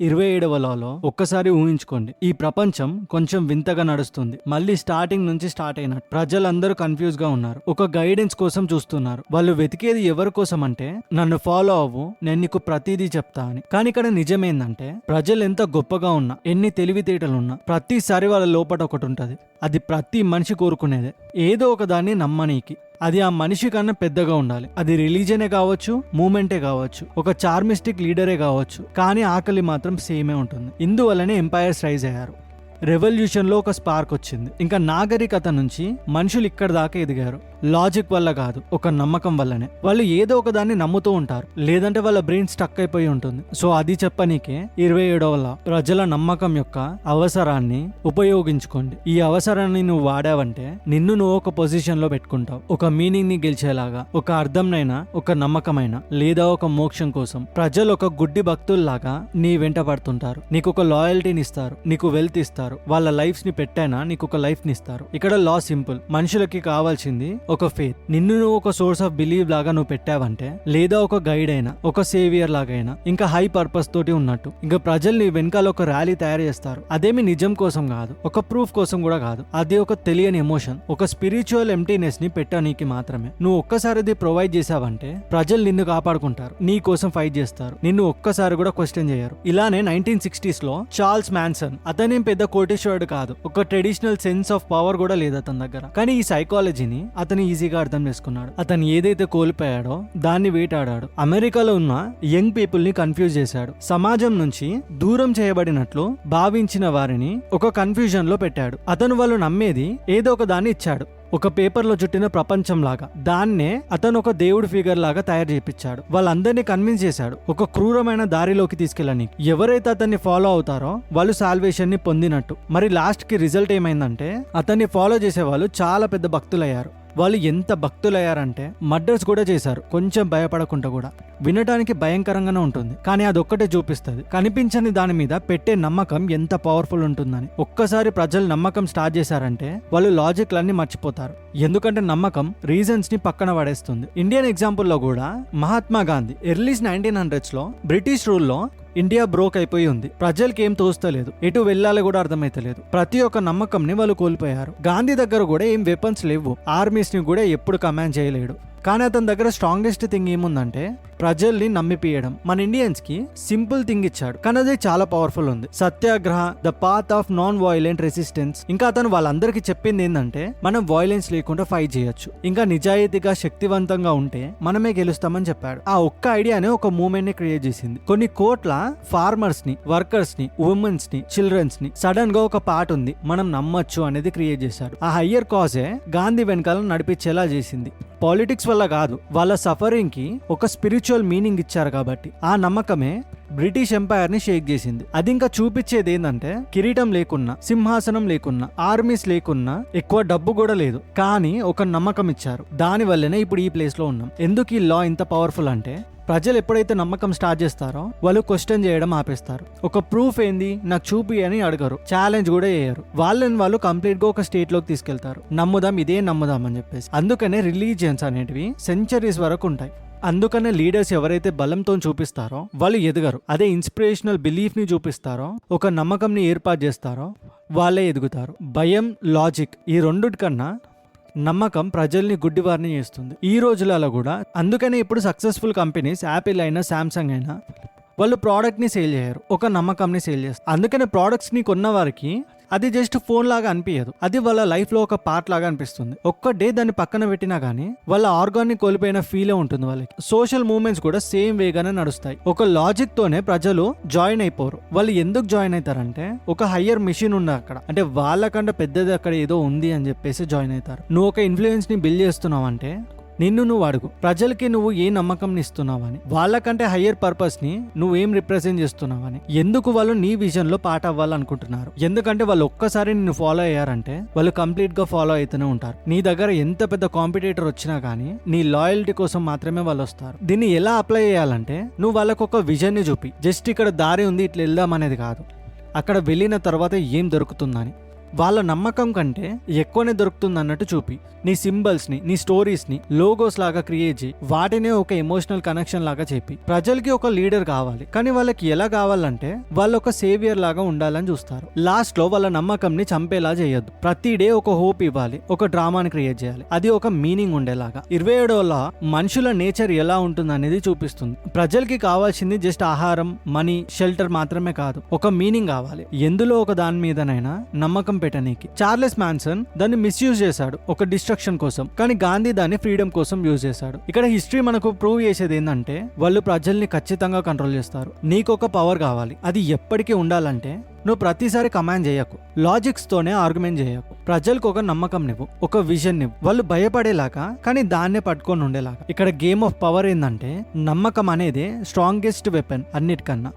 ఇరవై ఏడవ లాలో ఒక్కసారి ఊహించుకోండి. ఈ ప్రపంచం కొంచెం వింతగా నడుస్తుంది. మళ్ళీ స్టార్టింగ్ నుంచి స్టార్ట్ అయినట్టు. ప్రజలందరూ కన్ఫ్యూజ్గా ఉన్నారు. ఒక గైడెన్స్ కోసం చూస్తున్నారు. వాళ్ళు వెతికేది ఎవరి కోసం అంటే నన్ను ఫాలో అవ్వు నేను నీకు ప్రతిదీ చెప్తా అని. కానీ ఇక్కడ నిజమేందంటే ప్రజలు ఎంత గొప్పగా ఉన్నా ఎన్ని తెలివితేటలు ఉన్నా ప్రతిసారి వాళ్ళ లోపల ఒకటి ఉంటది అది ప్రతి మనిషి కోరుకునేదే. ఏదో ఒక దాన్ని నమ్మనీకి. అది ఆ మనిషి కన్నా పెద్దగా ఉండాలి. అది రిలీజనే కావచ్చు మూమెంటే కావచ్చు ఒక చార్మిస్టిక్ లీడరే కావచ్చు కానీ ఆకలి మాత్రం సేమే ఉంటుంది. ఇందువల్లనే ఎంపైర్స్ రైజ్ అయ్యారు. రెవల్యూషన్లో ఒక స్పార్క్ వచ్చింది. ఇంకా నాగరికత నుంచి మనుషులు ఇక్కడ దాకా ఎదిగారు. లాజిక్ వల్ల కాదు ఒక నమ్మకం వల్లనే. వాళ్ళు ఏదో ఒక దాన్ని నమ్ముతూ ఉంటారు. లేదంటే వాళ్ళ బ్రెయిన్ స్టక్ అయిపోయి ఉంటుంది. సో అది చెప్పనీకే ఇరవై ఏడవలా ప్రజల నమ్మకం యొక్క అవసరాన్ని ఉపయోగించుకోండి. ఈ అవసరాన్ని నువ్వు వాడావంటే నిన్ను నువ్వు ఒక పొజిషన్లో పెట్టుకుంటావు. ఒక మీనింగ్ని గెలిచేలాగా ఒక అర్థంనైనా ఒక నమ్మకమైన లేదా ఒక మోక్షం కోసం. ప్రజలు ఒక గుడ్డి భక్తుల్లాగా నీ వెంట పడుతుంటారు. నీకు ఒక లాయల్టీని ఇస్తారు. నీకు వెల్త్ ఇస్తారు. వాళ్ళ లైఫ్స్ని పెట్టైనా నీకు ఒక లైఫ్ని ఇస్తారు. ఇక్కడ లా సింపుల్. మనుషులకి కావాల్సింది ఒక ఫేత్ నిన్ను నువ్వు ఒక సోర్స్ ఆఫ్ బిలీవ్ లాగా నువ్వు పెట్టావంటే లేదా ఒక గైడ్ అయినా ఒక సేవియర్ లాగైనా ఇంకా హై పర్పస్ తోటి ఉన్నట్టు ఇంకా ప్రజల్ని వెనకాల ఒక ర్యాలీ తయారు చేస్తారు. అదేమి నిజం కోసం కాదు ఒక ప్రూఫ్ కోసం కూడా కాదు. అది ఒక తెలియని ఎమోషన్ ఒక స్పిరిచువల్ ఎంటీనెస్ని పెట్టనీకి మాత్రమే. నువ్వు ఒక్కసారి అది ప్రొవైడ్ చేసావంటే ప్రజలు నిన్ను కాపాడుకుంటారు నీ కోసం ఫైట్ చేస్తారు. నిన్ను ఒక్కసారి కూడా క్వశ్చన్ చేయరు. ఇలానే నైన్టీన్ సిక్స్టీస్లో చార్ల్స్ మ్యాన్సన్ అతనేం పెద్ద కోటేశ్వరుడు కాదు ఒక ట్రెడిషనల్ సెన్స్ ఆఫ్ పవర్ కూడా లేదు అతని దగ్గర. కానీ ఈ సైకాలజీని అతని ఈజీగా అర్థం చేసుకున్నాడు. అతను ఏదైతే కోల్పోయాడో దాన్ని వేటాడాడు. అమెరికాలో ఉన్న యంగ్ పీపుల్ని కన్ఫ్యూజ్ చేశాడు. సమాజం నుంచి దూరం చేయబడినట్లు భావించిన వారిని ఒక కన్ఫ్యూజన్లో పెట్టాడు. అతను వాళ్ళు నమ్మేది ఏదో ఒక దాన్ని ఇచ్చాడు. ఒక పేపర్లో చుట్టిన ప్రపంచం లాగా దాన్నే అతను ఒక దేవుడి ఫిగర్ లాగా తయారు చేపించాడు వాళ్ళందరినీ కన్విన్స్ చేశాడు. ఒక క్రూరమైన దారిలోకి తీసుకెళ్ళని. ఎవరైతే అతన్ని ఫాలో అవుతారో వాళ్ళు సాల్వేషన్ని పొందినట్టు. మరి లాస్ట్కి రిజల్ట్ ఏమైందంటే అతన్ని ఫాలో చేసే వాళ్ళు చాలా పెద్ద భక్తులయ్యారు. వాళ్ళు ఎంత భక్తులయ్యారంటే మర్డర్స్ కూడా చేశారు. కొంచెం భయపడకుండా కూడా. వినడానికి భయంకరంగానే ఉంటుంది. కానీ అదొక్కటే చూపిస్తుంది. కనిపించని దాని మీద పెట్టే నమ్మకం ఎంత పవర్ఫుల్ ఉంటుందని. ఒక్కసారి ప్రజలు నమ్మకం స్టార్ట్ చేశారంటే వాళ్ళు లాజిక్లన్నీ మర్చిపోతారు. ఎందుకంటే నమ్మకం రీజన్స్ని పక్కన పడేస్తుంది. ఇండియన్ ఎగ్జాంపుల్లో కూడా మహాత్మా గాంధీ ఎర్లీస్ నైన్టీన్ హండ్రెడ్స్లో బ్రిటిష్ రూల్లో ఇండియా బ్రోక్ అయిపోయి ఉంది. ప్రజలకి ఏం తోస్తలేదు. ఎటు వెళ్ళాలో కూడా అర్థమైతలేదు. ప్రతి ఒక్క నమ్మకంని వాళ్ళు కోల్పోయారు. గాంధీ దగ్గర కూడా ఏం వెపన్స్ లేవు. ఆర్మీస్ని కూడా ఎప్పుడు కమాండ్ చేయలేడు. కానీ అతని దగ్గర స్ట్రాంగెస్ట్ థింగ్ ఏముందంటే ప్రజల్ని నమ్మిపియడం. మన ఇండియన్స్కి సింపుల్ థింగ్ ఇచ్చాడు. కానీ అది చాలా పవర్ఫుల్ ఉంది. Satyagraha the path of non violent resistance ఇంకా అతను వాళ్ళందరికీ చెప్పింది ఏంటంటే మనం వాయిలెన్స్ లేకుండా ఫైట్ చేయొచ్చు. ఇంకా నిజాయితీగా శక్తివంతంగా ఉంటే మనమే గెలుస్తామని చెప్పాడు. ఆ ఒక్క ఐడియానే ఒక మూమెంట్ని క్రియేట్ చేసింది. కొన్ని కోట్ల ఫార్మర్స్ని వర్కర్స్ని ఉమెన్స్ని చిల్డ్రన్స్ని సడన్గా ఒక పాట ఉంది. మనం నమ్మొచ్చు అనేది క్రియేట్ చేశాడు. ఆ హయ్యర్ కాజే గాంధీ వెనకాల నడిపించేలా చేసింది. పాలిటిక్స్ వల్ల కాదు వాళ్ళ సఫరింగ్కి ఒక స్పిరిచువల్ మీనింగ్ ఇచ్చారు కాబట్టి. ఆ నమ్మకమే బ్రిటిష్ ఎంపైర్ని షేక్ చేసింది. అది ఇంకా చూపించేది ఏంటంటే కిరీటం లేకున్నా సింహాసనం లేకున్నా ఆర్మీస్ లేకున్నా ఎక్కువ డబ్బు కూడా లేదు. కానీ ఒక నమ్మకం ఇచ్చారు. దాని వల్లనే ఇప్పుడు ఈ ప్లేస్లో ఉన్నాం. ఎందుకు ఈ లా ఇంత పవర్ఫుల్ అంటే ప్రజలు ఎప్పుడైతే నమ్మకం స్టార్ట్ చేస్తారో వాళ్ళు క్వశ్చన్ చేయడం ఆపేస్తారు. ఒక ప్రూఫ్ ఏంది? నాకు చూపి అని అడగరు. ఛాలెంజ్ కూడా చేయరు. వాళ్ళని వాళ్ళు కంప్లీట్గా ఒక స్టేట్లోకి తీసుకెళ్తారు. నమ్ముదాం ఇదే నమ్ముదాం అని చెప్పేసి. అందుకనే రిలీజియన్స్ అనేటివి సెంచరీస్ వరకు ఉంటాయి. అందుకనే లీడర్స్ ఎవరైతే బలంతో చూపిస్తారో వాళ్ళు ఎదగరు. అదే ఇన్స్పిరేషనల్ బిలీఫ్ని చూపిస్తారో ఒక నమ్మకంని ఏర్పాటు చేస్తారో వాళ్ళే ఎదుగుతారు. భయం లాజిక్ ఈ రెండుటి కన్నా నమ్మకం ప్రజల్ని గుడ్డివారిని చేస్తుంది. ఈ రోజులలో కూడా అందుకనే ఇప్పుడు సక్సెస్ఫుల్ కంపెనీస్ యాపిల్ అయినా శాంసంగ్ అయినా వాళ్ళు ప్రోడక్ట్ని సేల్ చేయరు. ఒక నమ్మకంని సేల్ చేస్తారు. అందుకనే ప్రోడక్ట్స్ని కొన్న వారికి అది జస్ట్ ఫోన్ లాగా అనిపించదు అది వాళ్ళ లైఫ్లో ఒక పార్ట్ లాగా అనిపిస్తుంది. ఒక్క డే దాన్ని పక్కన పెట్టినా గానీ వాళ్ళ ఆర్గానిక్ కోల్పోయిన ఫీలే ఉంటుంది వాళ్ళకి. సోషల్ మూవ్మెంట్స్ కూడా సేమ్ వేగానే నడుస్తాయి. ఒక లాజిక్ తోనే ప్రజలు జాయిన్ అయిపోరు. వాళ్ళు ఎందుకు జాయిన్ అవుతారంటే ఒక హయ్యర్ మిషన్ ఉంది అక్కడ. అంటే వాళ్ళకంటే పెద్దది అక్కడ ఏదో ఉంది అని చెప్పేసి జాయిన్ అవుతారు. నువ్వు ఒక ఇన్ఫ్లుయెన్స్ని బిల్డ్ చేస్తున్నావు అంటే నిన్ను నువ్వు అడుగు. ప్రజలకి నువ్వు ఏ నమ్మకం ఇస్తున్నావని వాళ్ళకంటే హయ్యర్ పర్పస్ని నువ్వేం రిప్రజెంట్ చేస్తున్నావని ఎందుకు వాళ్ళు నీ విజన్లో పాట అవ్వాలనుకుంటున్నారు? ఎందుకంటే వాళ్ళు ఒక్కసారి నిన్ను ఫాలో అయ్యారంటే వాళ్ళు కంప్లీట్గా ఫాలో అవుతూనే ఉంటారు. నీ దగ్గర ఎంత పెద్ద కాంపిటేటర్ వచ్చినా కానీ నీ లాయల్టీ కోసం మాత్రమే వాళ్ళు వస్తారు. దీన్ని ఎలా అప్లై చేయాలంటే నువ్వు వాళ్ళకు ఒక విజన్ని చూపి. జస్ట్ ఇక్కడ దారి ఉంది ఇట్లా వెళ్దాం అనేది కాదు. అక్కడ వెళ్ళిన తర్వాత ఏం దొరుకుతుందని. వాళ్ళ నమ్మకం కంటే ఎక్కువనే దొరుకుతుంది అన్నట్టు చూపి. నీ సింబల్స్ని నీ స్టోరీస్ని లోగోస్ లాగా క్రియేట్ చేయి. వాటినే ఒక ఎమోషనల్ కనెక్షన్ లాగా చెప్పి. ప్రజలకి ఒక లీడర్ కావాలి. కానీ వాళ్ళకి ఎలా కావాలంటే వాళ్ళు ఒక సేవియర్ లాగా ఉండాలని చూస్తారు. లాస్ట్లో వాళ్ళ నమ్మకం ని చంపేలా చేయొద్దు. ప్రతి డే ఒక హోప్ ఇవ్వాలి. ఒక డ్రామాని క్రియేట్ చేయాలి. అది ఒక మీనింగ్ ఉండేలాగా. ఇరవై ఏడోలా మనుషుల నేచర్ ఎలా ఉంటుంది అనేది చూపిస్తుంది. ప్రజలకి కావాల్సింది జస్ట్ ఆహారం మనీ షెల్టర్ మాత్రమే కాదు. ఒక మీనింగ్ కావాలి. ఎందులో ఒక దాని మీదనైనా నమ్మకం పెట్టనీకి చార్లెస్ మాన్సన్ దాన్ని మిస్యూజ్ చేశాడు ఒక డిస్ట్రక్షన్ కోసం. కానీ గాంధీ దాన్ని ఫ్రీడమ్ కోసం యూజ్ చేశాడు. ఇక్కడ హిస్టరీ మనకు ప్రూవ్ చేసేది ఏంటంటే వాళ్ళు ప్రజల్ని ఖచ్చితంగా కంట్రోల్ చేస్తారు. నీకు ఒక పవర్ కావాలి. అది ఎప్పటికీ ఉండాలంటే నువ్వు ప్రతిసారి కమాండ్ చేయకు. లాజిక్స్ తోనే ఆర్గ్యుమెంట్ చేయకు. ప్రజలకు ఒక నమ్మకం నివ్వు. ఒక విజన్ నివ్వు. వాళ్ళు భయపడేలాగా కానీ దాన్నే పట్టుకొని ఉండేలాగా. ఇక్కడ గేమ్ ఆఫ్ పవర్ ఏంటంటే నమ్మకం అనేది స్ట్రాంగెస్ట్ వెపన్ అన్నిటికన్నా.